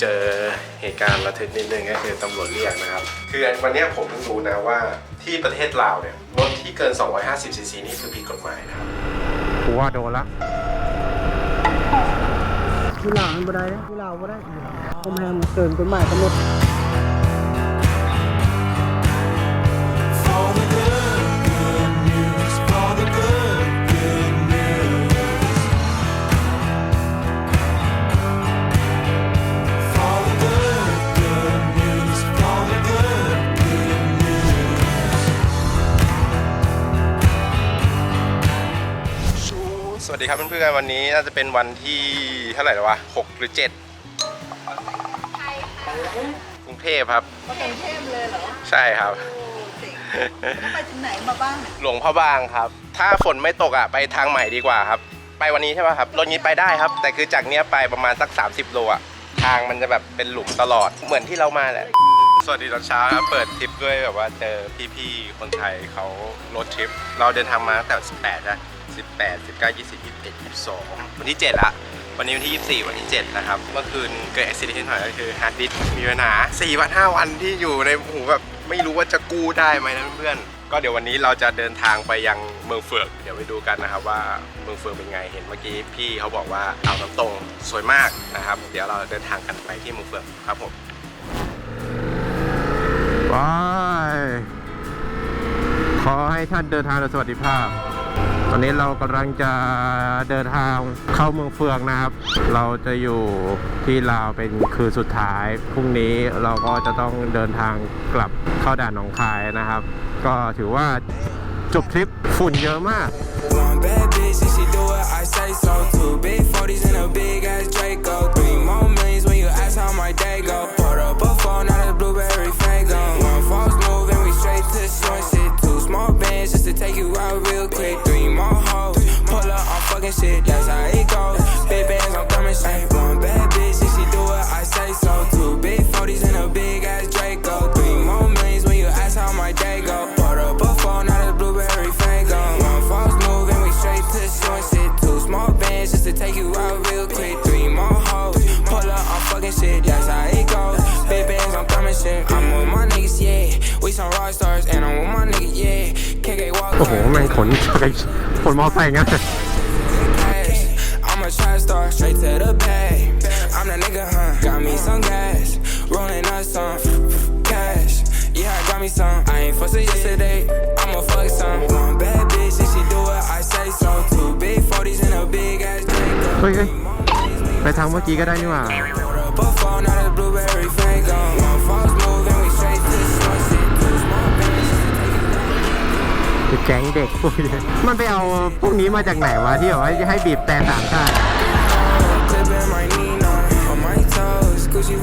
เจอเหตุการณ์ระทึกนิดนึงก็คือตำรวจเรียกนะครับ คือวันเนี้ยผมเพิ่งรู้นะว่าที่ประเทศลาวเนี่ยรถที่เกิน 250ซีซีนี่คือผิดกฎหมายนะครับกูว่าโดนละที่ลาวมันบ่ได้นะที่ลาวบ่ได้ผมแฮมเกินกฎหมายกำหนด สวัสดีครับเพื่อนๆวันนี้น่าจะเป็นวันที่เท่าไหร่แล้ววะ6หรือ7กรุงเทพครับมากรุงเทพเลยเหรอใช่ครับ โอ้เจ๋งไปถึงไหนมาบ้างเนี่ยหลวงพ่อบางครับ ถ้าฝนไม่ตกอะไปทางใหม่ดีกว่าครับ ไปวันนี้ใช่ป่ะครับ รถนี้ไปได้ครับ แต่คือจากเนี้ยไปประมาณสัก 30 โลอะ ทางมันจะแบบเป็นหลุมตลอด เหมือนที่เรามาแหละ สวัสดีตอนเช้าครับ เปิดทริปด้วยแบบว่าเจอพี่ๆ คนไทยเขารถทริป เราเดินทางมาตั้งแต่ 18นะ 18 19 20 21 22 วันที่ 7 ละ วันนี้วันที่ 24 วันที่ 7 นะครับ เมื่อคืนเกิดอุบิเหตุหน่อยก็คือฮาร์ดดิสก์มีปัญหา4วัน 5 วันที่อยู่ในหูแบบไม่รู้ว่าจะกู้ได้ไหมนะเพื่อนก็เดี๋ยววันนี้เราจะเดินทางไปยังเมืองเฟืองเดี๋ยวไปดูกันนะครับว่าเมืองเฟืองเป็นไง เห็นเมื่อกี้พี่เขาบอกว่าอ่าวน้ำตรงสวยมากนะครับ เดี๋ยวเราเดินทางกันไปที่เมืองเฟืองครับผมไปขอให้ท่านเดินทางโดยสวัสดิภาพ ตอนนี้เรากำลังจะเดินทางเข้าเมืองเฟืองนะครับ เราจะอยู่ที่ลาวเป็นคืนสุดท้าย พรุ่งนี้เราก็จะต้องเดินทางกลับเข้าด่านหนองคายนะครับ ก็ถือว่าจบทริปฝุ่นเยอะมาก bad bitch, and she do it, I say so. Two big 40s and a big ass Draco. Three ขนจักรยขนมอไซค์งั้น cash. I'm a trap star, straight to the bag. I'm that nigga, huh? Got me some gas, rolling up some cash. Yeah, I got me some. I ain't fussing yesterday, I'ma fuck some. One bad bitch, and she do it, I say so. Two big 40s and a big ass Draco. เฮ้ยเฮ้ยไปทางเมื่อกี้ก็ได้นี่หว่า Put up a phone, not a blueberry fango. จะแจ้งเด็กพวกนี้มันไปเอาพวกนี้มาจากไหนวะที่บอกว่าจะให้บีบแต่สามชาติ Gucci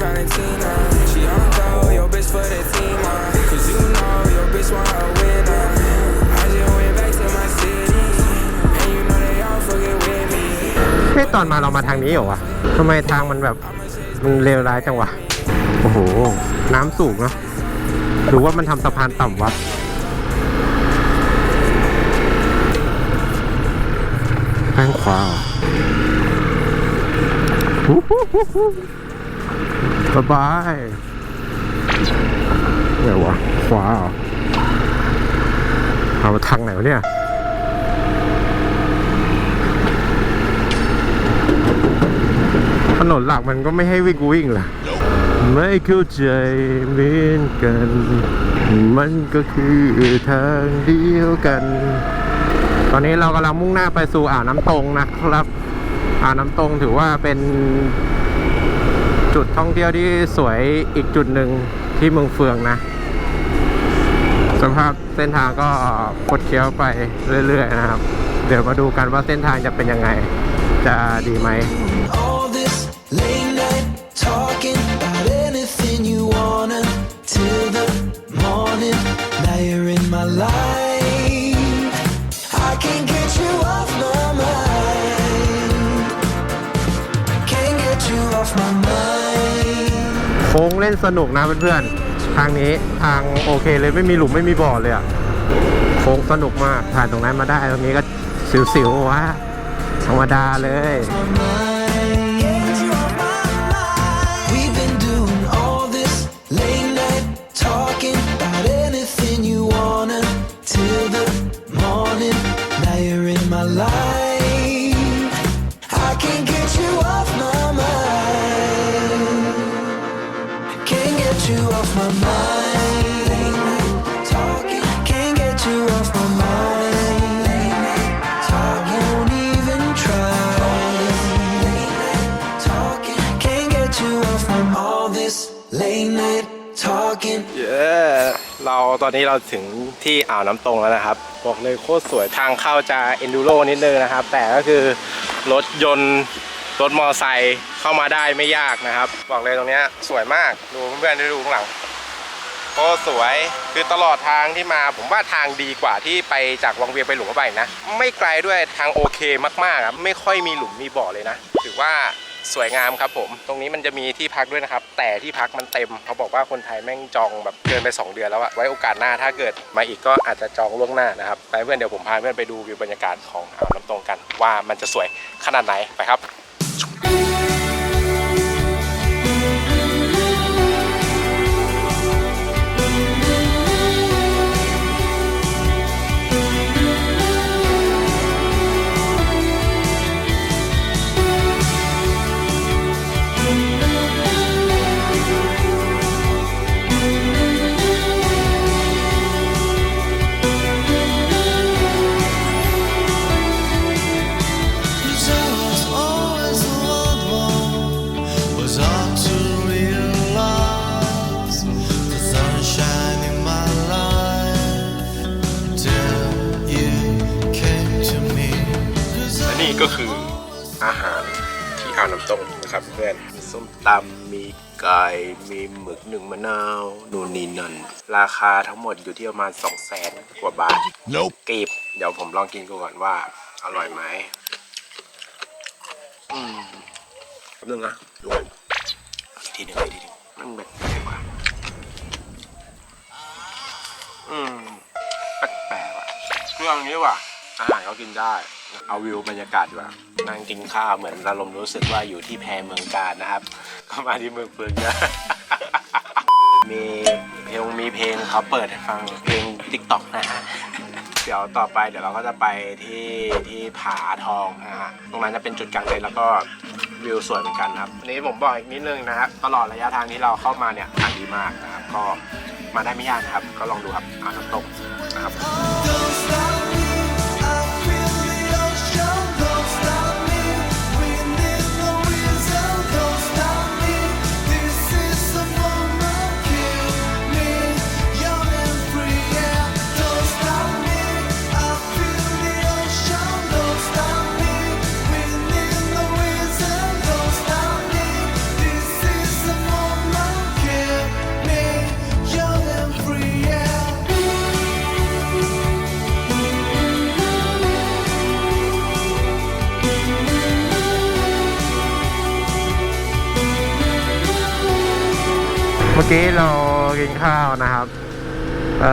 ตอนมาเรามาทางนี้เหรอวะทำไมทางมันแบบมันเลวร้ายจังวะ โอ้โห น้ำสูงเนาะหรือว่ามันทำสะพานต่ำวะ ข้างขวาเหรอฮู้ฮู้ฮู้ฮู้สบายไหนวะขวาเอเอาทางไหนวะเนี่ยถนนหลักมันก็ไม่ให้วิ่งวิ่งล่ะ ไม่เข้าใจเหมือนกัน มันก็คือทางเดียวกัน ตอนนี้เรากำลังมุ่งหน้าไปสู่อ่าวน้ำตรงนะครับ อ่าวน้ำตรงถือว่าเป็นจุดท่องเที่ยวที่สวยอีกจุดหนึ่งที่เมืองเฟืองนะ สภาพเส้นทางก็คดเคี้ยวไปเรื่อย ๆ นะครับ เดี๋ยวมาดูกันว่าเส้นทางจะเป็นยังไง จะดีไหม ค้งเล่นสนุกนะเพื่อนๆ ทางนี้ทางโอเคเลยไม่มีหลุมไม่มีบ่อเลยอะโค้งสนุกมากผ่านตรงนั้นมาได้ตรงนี้ก็สิวๆวะธรรมดาเลย เย้เราตอนนี้เราถึงที่อ่าวน้ำตรงแล้วนะครับ บอกเลยโคตรสวยทางเข้าจะเอนดูโรนิดนึงนะครับ แต่ก็คือรถยนต์ รถมอไซค์เข้ามาได้ไม่ยากนะครับ บอกเลยตรงนี้สวยมากดูเพื่อนๆได้ดูข้างหลังโคตรสวยคือตลอดทางที่มาผมว่าทางดีกว่าที่ไปจากวังเวียงไปหลวงพระบนะ ไม่ไกลด้วยทางโอเคมากๆครับไม่ค่อยมีหลุมมีบ่อเลยนะ ถือว่าสวยงามครับผม ตรงนี้มันจะมีที่พักด้วยนะครับ แต่ที่พักมันเต็ม เขาบอกว่าคนไทยแม่งจองแบบเกินไป 2 เดือนแล้วอะไว้โอกาสหน้าถ้าเกิดมาอีกก็อาจจะจองล่วงหน้านะครับไปเพื่อนเดี๋ยวผมพาเพื่อนไปดูวิวบรรยากาศของอ่าวน้ำตรงกัน ว่ามันจะสวยขนาดไหนไปครับ มีหมึกหนึ่งมะนาวนูนนี่นั่นราคาทั้งหมดอยู่ที่ประมาณ 2 0 0แสนกว่าบาท Nope กีบ เดี๋ยวผมลองกินก่อนว่า อร่อยไหมอืมแป๊บนึงนะดูก่อนอีกทีหนึงอีกทีหนึงมันแบบแปลกว่ะอืมแปลกๆว่ะเครื่องนี้ว่ะอาหารเขากินได้ เอาวิวบรรยากาศดีกว่านั่งกินข้าวเหมือนอารมณ์รู้สึกว่าอยู่ที่แพเมืองการนะครับ ก็มาที่เมืองเฟืองนะ มีเพลงมีเพลงเขาเปิดให้ฟังเพลง t ิ k t o k นะฮะ เดี๋ยวต่อไปเดี๋ยวเราก็จะไปที่ที่ผาทองนะฮะ ตรงนั้นจะเป็นจุดกลางเต็นท์แล้วก็วิวสวยเหมือนกันครับวันนี้ผมบอกอีกนิดนึงนะครับ ตลอดระยะทางที่เราเข้ามาเนี่ยทางดีมากนะครับ ก็มาได้ไม่ยากนะครับ ก็ลองดูครับอ่าวน้ำตกนะครับ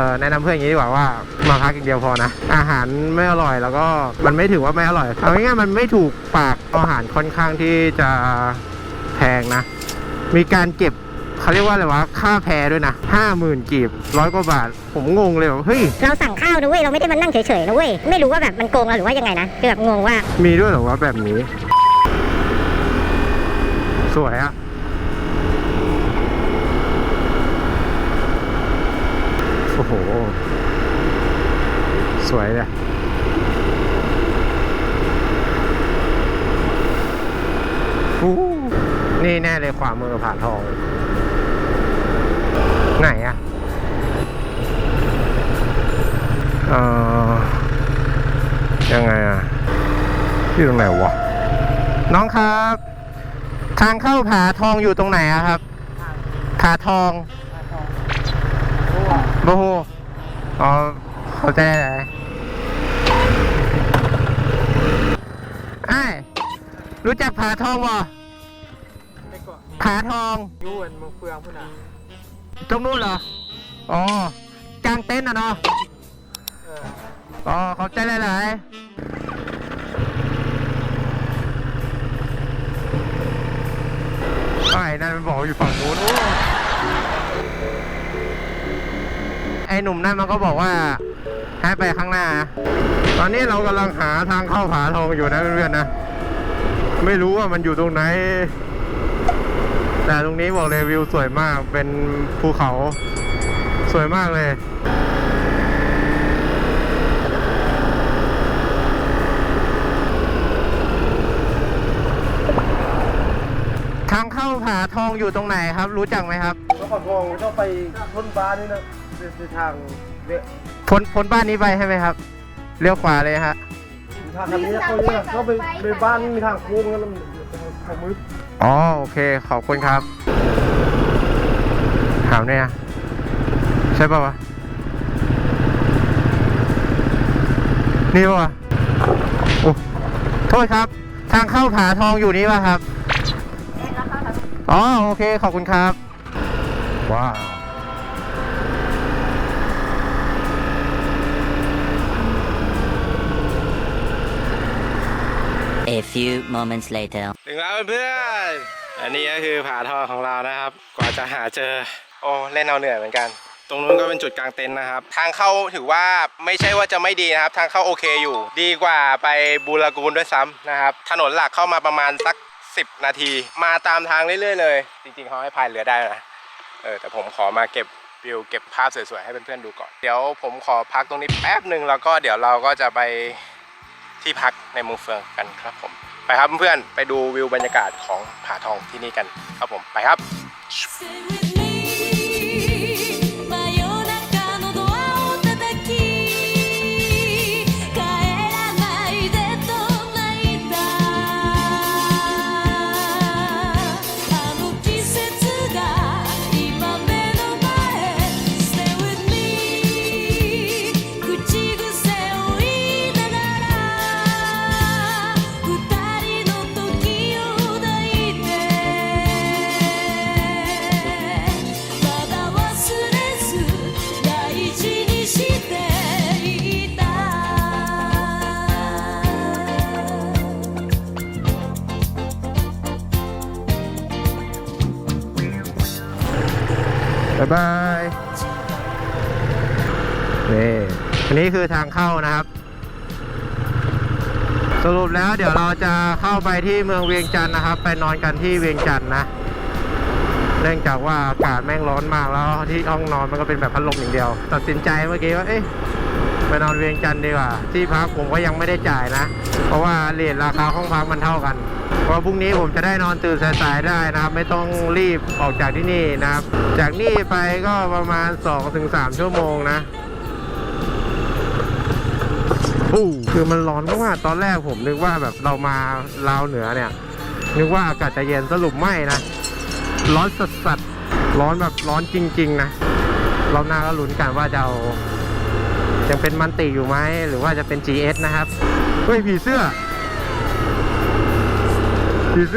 อ่อแนะนำเพื่อนอย่างนี้ดีกว่าว่ามาพักอย่างเดียวพอนะ อาหารไม่อร่อยแล้วก็มันไม่ถือว่าไม่อร่อยเอาง่ายๆมันไม่ถูกปากอาหารค่อนข้างที่จะแพงนะ มีการเก็บเขาเรียกว่าอะไรวะค่าแพด้วยนะห้าหมื่นกีบร้อยกว่าบาท ผมงงเลยว่าเฮ้ย เราสั่งข้าวนะเว้ย เราไม่ได้มานั่งเฉยๆนะเว้ย ไม่รู้ว่าแบบมันโกงเราหรือว่ายังไงนะคือแบบงงว่า มีด้วยเหรอวะแบบนี้ สวยอะ โห สวยเลยนี่แน่เลยขวามือผ่าทอง ไหนอะเอ่อยังไงอะอยู่ตรงไหนวะ น้องครับ ทางเข้าผาทองอยู่ตรงไหนอะครับ ผาทอง โบโหอ๋อเขาใจได้ไหนไอ้ายรู้จักผาทองบ่ผาทองยูนมึงเฟืองพุ่นอะตรงนู้นเหรอ อ๋อกลางเต็นท์อะเนาะ เอออ๋อเขาใจหลายๆไอ้นั่นมันบอกอยู่ฝั่งนู้นโอ้ ไอ้หนุ่มนั่นมันก็บอกว่าให้ไปข้างหน้า ตอนนี้เรากำลังหาทางเข้าผาทองอยู่นะเพื่อนๆนะ ไม่รู้ว่ามันอยู่ตรงไหน แต่ตรงนี้บอกเลยวิวสวยมาก เป็นภูเขาสวยมากเลยทางเข้าผาทองอยู่ตรงไหนครับ รู้จักไหมครับ แล้วก็ทองก็ไปพ้นบ้านนี่นะเป็นทางเวะพ้นพ้นบ้านนี้ไปใช่ไหมครับ เลี้ยวขวาเลยฮะทางนี้เขาเนี่ยเขาไปไปบ้านมีทางโค้งแล้วมันขมืออ๋อโอเคขอบคุณครับ ถามเนี่ยใช่ป่าวะนี่ป่าวะโอ้โทษครับ ทางเข้าผาทองอยู่นี่ป่ะครับอ๋อโอเคขอบคุณครับ ว้าว A few moments later. ถึงแล้วเพื่อนอันนี้ก็คือผาทองของเรานะครับ กว่าจะหาเจอ โอ้เล่นเอาเหนื่อยเหมือนกันตรงนู้นก็เป็นจุดกลางเต็นท์นะครับ ทางเข้าถือว่าไม่ใช่ว่าจะไม่ดีนะครับ ทางเข้าโอเคอยู่ ดีกว่าไปบูรากูนด้วยซ้ำนะครับ ถนนหลักเข้ามาประมาณสัก 10 นาที มาตามทางเรื่อยๆเลย จริงๆเขาให้พายเรือได้นะ เออแต่ผมขอมาเก็บวิวเก็บภาพสวยๆให้เพื่อนๆดูก่อน เดี๋ยวผมขอพักตรงนี้แป๊บหนึ่งแล้วก็เดี๋ยวเราก็จะไปที่พักในเมืองเฟืองกันครับผม ไปครับเพื่อนๆไปดูวิวบรรยากาศของผาทองที่นี่กันครับผมไปครับายบายนี่อันนี้คือทางเข้านะครับ สรุปแล้วเดี๋ยวเราจะเข้าไปที่เมืองเวียงจันทร์นะครับ ไปนอนกันที่เวียงจันทร์นะเนื่องจากว่าอากาศแม่งร้อนมากแล้วที่ห้องนอนมันก็เป็นแบบพัดลมอย่างเดียว ตัดสินใจเมื่อกี้ว่าเอ๊ะไปนอนเวียงจันทร์ดีกว่า ที่พักผมก็ยังไม่ได้จ่ายนะ เพราะว่าเรทราคาห้องพักมันเท่ากัน เพราะพรุ่งนี้ผมจะได้นอนตื่นสายๆได้นะครับ ไม่ต้องรีบออกจากที่นี่นะครับ จากนี่ไปก็ประมาณ 2-3 ชั่วโมงนะอู้คือมันร้อนมากตอนแรกผมนึกว่าแบบเรามาลาวเหนือเนี่ย นึกว่าอากาศจะเย็นสรุปไม่นะ ร้อนสัสสัสๆร้อนแบบร้อนจริง ๆ นะรอบหน้าก็ลุ้นกันว่าจะเอายังเป็นมันติอยู่ไหมหรือว่าจะเป็น GS นะครับ เฮ้ยผีเสื้อ Bize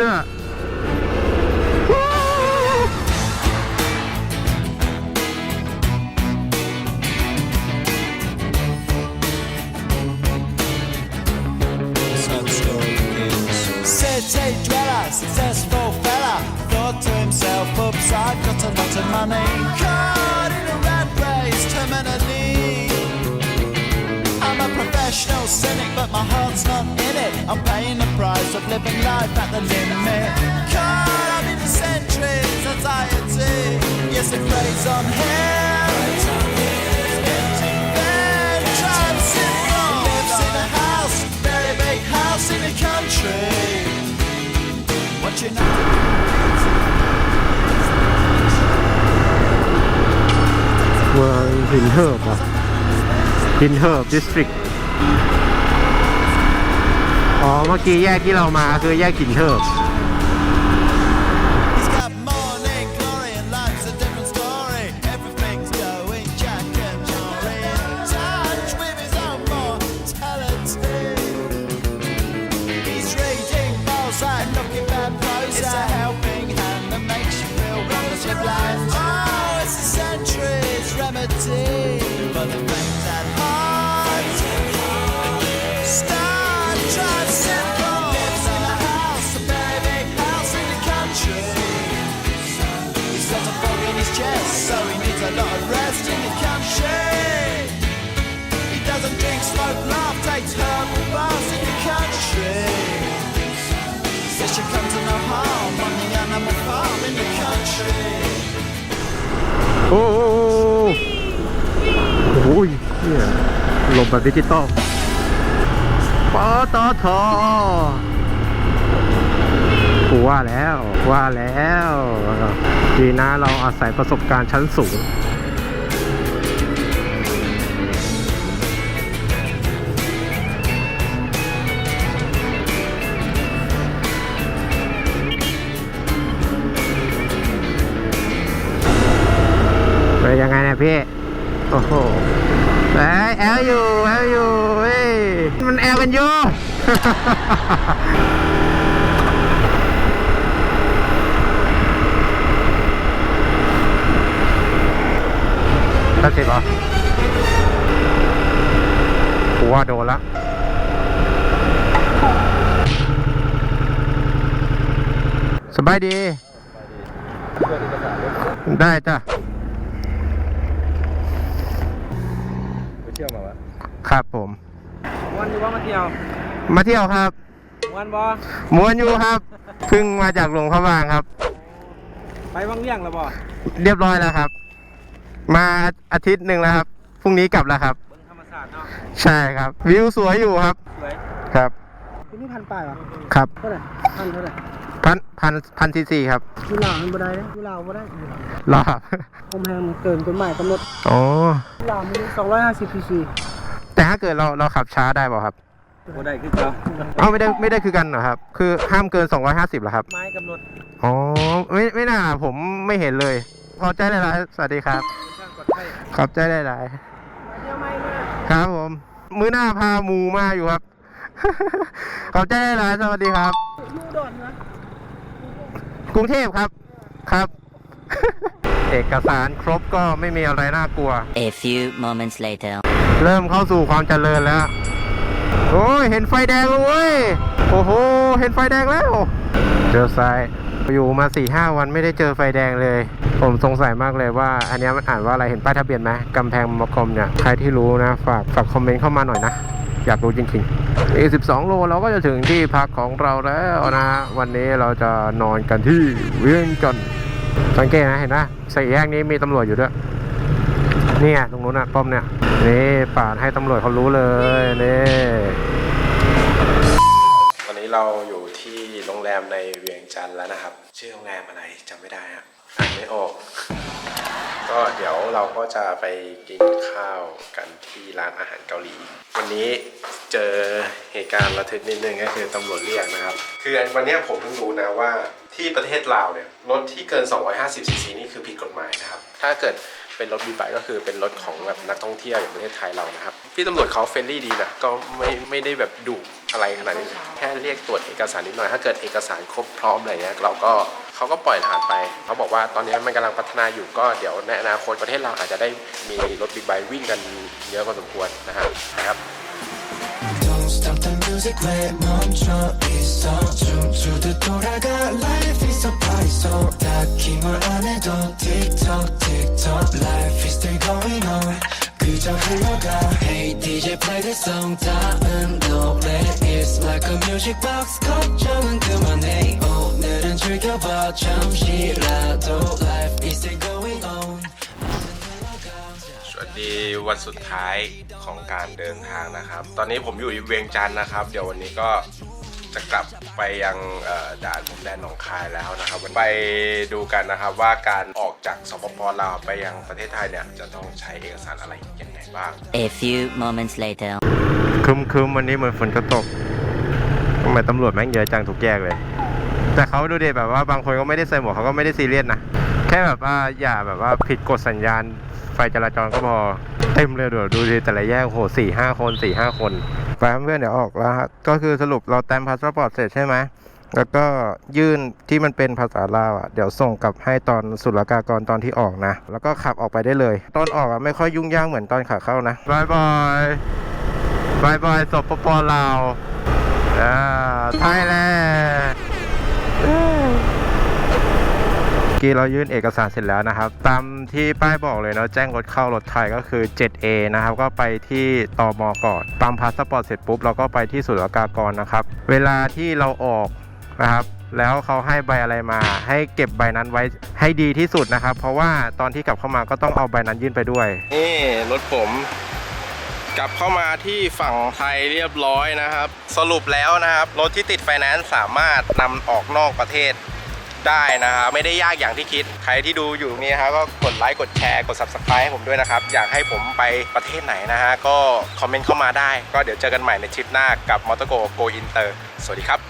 City dweller, successful fella, thought to himself, oops, I've got a lot of money. Caught in a rat race, terminally. I'm a professional cynic, but my heart's not in it. I'm paying the choice of living life at the limit. Caught up in the centuries, anxiety. Yes, it plays on him. Then drives him. Lives in a house, very big house in the country. Watching out. Well, in Herb, in Herb district. เหิบอะหินเหิบดิสตริกอ๋อเมื่อกี้แยกที่เรามาคือแยกขินเถิบ โอ้โหโอ้ยเนี่ยลงแบบดิจิตอลปตทกูว่าแล้ว ว่าแล้ว ดีนะเราอาศัยประสบการณ์ชั้นสูง พี่ โอ้โหเอ้ยแอลอยู่แอลอยู่เฮ้ยมันแอลกันอยู่ตัดสิบเหรอกูว่าโดนละสบายดี ได้จ้ะ ไปเที่ยวมาวะ ครับผมวันนี้ว่ามาเที่ยว มาเที่ยวครับวันบอมวนอยู่ครับเพิ่งมาจากหลวงพระบางครับ ไปวังเวียงแล้วบอเรียบร้อยแล้วครับ มาอาทิตย์หนึ่งแล้วครับพรุ่งนี้กลับแล้วครับเบิ้งธรรมศาสตร์เนาะใช่ครับ วิวสวยอยู่ครับสวยครับคุณนี่พันป้ายวะครับเท่าไหร่พันเท่าไหร่พันพันพันซีซีครับยูลาวมันบ่ได้นะยูลาวบ่ได้ยูลาวรอครับผมแพงมันเกินกฎหมายกำหนดอ๋อยูลาวมี250 cc แต่ถ้าเกิดเราเราขับช้าได้เปล่าครับบ่ได้คือเก่าเอ้าไม่ได้ไม่ได้คือกันเหรอครับ คือห้ามเกิน 250เหรอครับ ไม้กำหนดอ๋อไม่ไม่น่าผมไม่เห็นเลยพอใจได้หลายสวัสดีครับ ช่างกดให้ขอบใจได้หลายมาเที่ยวไหมมาครับผม มื้อหน้าพาหมูมาอยู่ครับ ขอบใจได้หลายสวัสดีครับ อยู่ดอนนะกรุงเทพครับครับ เอกสารครบก็ไม่มีอะไรน่ากลัว A few moments later. เริ่มเข้าสู่ความเจริญแล้ว โอ้ยเห็นไฟแดงแล้วเว้ย โอ้โห เห็นไฟแดงแล้ว เจอซ้ายอยู่มา4ี่ห้าวันไม่ได้เจอไฟแดงเลย ผมสงสัยมากเลยว่า อันเนี้ยมันอ่านว่าอะไรเห็นป้ายทะเบียนไหมกำแพงมกรมเนี่ย ใครที่รู้นะ ฝากฝากคอมเมนต์เข้ามาหน่อยนะ อยากรู้จริงๆอีก12 โลเราก็จะถึงที่พักของเราแล้วนะ วันนี้เราจะนอนกันที่เวียงจันทร์ สังเกตนะเห็นไหมสี่แยกนี้มีตำรวจอยู่ด้วยนี่ยตรงนู้นนะป้อมเนี่ยนี่ปาดให้ตำรวจเขารู้เลยนี่วันนี้เราอยู่ที่โรงแรมในเวียงจันทร์แล้วนะครับ ชื่อโรงแรมอะไรจำไม่ได้อะอ่านไม่ออกก็เดี๋ยวเราก็จะไปกินข้าวกันที่ร้านอาหารเกาหลี วันนี้เจอเหตุการณ์ระทึกนิดนึงก็คือตำรวจเรียกนะครับ คือวันนี้ผมเพิ่งรู้นะว่า ที่ประเทศลาวเนี่ยรถที่เกิน 250 ซีซีนี่คือผิดกฎหมายนะครับ ถ้าเกิดเป็นรถบีไบค์ก็คือเป็นรถของแบบนักท่องเที่ยวอย่างประเทศไทยเรานะครับ พี่ตำรวจเขาเฟรนลี่ดีนะ ก็ไม่ไม่ได้แบบดุอะไรขนาดนี้ แค่เรียกตรวจเอกสารนิดหน่อย ถ้าเกิดเอกสารครบพร้อมอะไรเงี้ยเราก็เขาก็ปล่อยผ่านไป เขาบอกว่าตอนนี้มันกำลังพัฒนาอยู่ก็เดี๋ยวในอนาคตประเทศเราอาจจะได้มีรถบิ๊กไบค์วิ่งกันเยอะพอสมควรนะฮะนะครับ Don't stop the music 왜 멈춰 있어 춤추듯 돌아가 Life is a party so 딱히 뭘 안 해도 TikTok TikTok Life is still going on 그저 흘러가 Hey DJ play the song 다음 노래 It's like a music box 걱정은 그만해 오늘은 즐겨봐 잠시라도 Life is still going on สวัสดีวันสุดท้ายของการเดินทางนะครับ ตอนนี้ผมอยู่เวียงจันทร์นะครับ เดี๋ยววันนี้ก็ จะกลับไปยังเอ่อด่านพรมแดนหนองคายแล้วนะครับไปดูกันนะครับว่าการออกจากสปปลาวไปยังประเทศไทยเนี่ยจะต้องใช้เอกสารอะไรยังไงบ้าง A few moments later. คึมคึมวันนี้เหมือนฝนจะตกทำไมตำรวจแม่งเยอะจังทุกแยกเลย แต่เขาดูดิแบบว่าบางคนก็ไม่ได้ใส่หมวกเขาก็ไม่ได้ซีเรียสนะแค่แบบว่าอย่าแบบว่าผิดกฎสัญญาณไฟจราจรก็พอเต็มเลยเดี๋ยวดูดิแต่ละแยกโหสี่ห้าคนสี่ห้าคน ไปเพื่อนเดี๋ยวออกแล้วฮะก็คือสรุปเราแต้มพาสปอร์ตเสร็จใช่ไหมแล้วก็ยื่นที่มันเป็นภาษาลาวอะเดี๋ยวส่งกลับให้ตอนศุลกากรตอนที่ออกนะ แล้วก็ขับออกไปได้เลย ตอนออกอะไม่ค่อยยุ่งยากเหมือนตอนขาเข้านะบายบายบายบายสปปลาวอ่าไทยแลนด์ เมื่ อกี้เรายื่นเอกสารเสร็จแล้วนะครับ ตามที่ป้ายบอกเลยเนาะแจ้งรถเข้ารถไทยก็คือ 7A นะครับ ก็ไปที่ตมก่อน ตามพาสปอร์ตเสร็จปุ๊บเราก็ไปที่ศุลกากรนะครับ เวลาที่เราออกนะครับแล้วเขาให้ใบอะไรมา ให้เก็บใบนั้นไว้ให้ดีที่สุดนะครับ เพราะว่าตอนที่กลับเข้ามาก็ต้องเอาใบนั้นยื่นไปด้วย นี่รถผม กลับเข้ามาที่ฝั่งไทยเรียบร้อยนะครับ สรุปแล้วนะครับ รถที่ติดไฟแนนซ์สามารถนำออกนอกประเทศ ได้นะครับ ไม่ได้ยากอย่างที่คิด ใครที่ดูอยู่นี่นะครับก็กดไลค์กดแชร์กด subscribe ให้ผมด้วยนะครับ อยากให้ผมไปประเทศไหนนะฮะก็คอมเมนต์เข้ามาได้ ก็เดี๋ยวเจอกันใหม่ในทริปหน้ากับมอเตอร์โกโกอินเตอร์สวัสดีครับ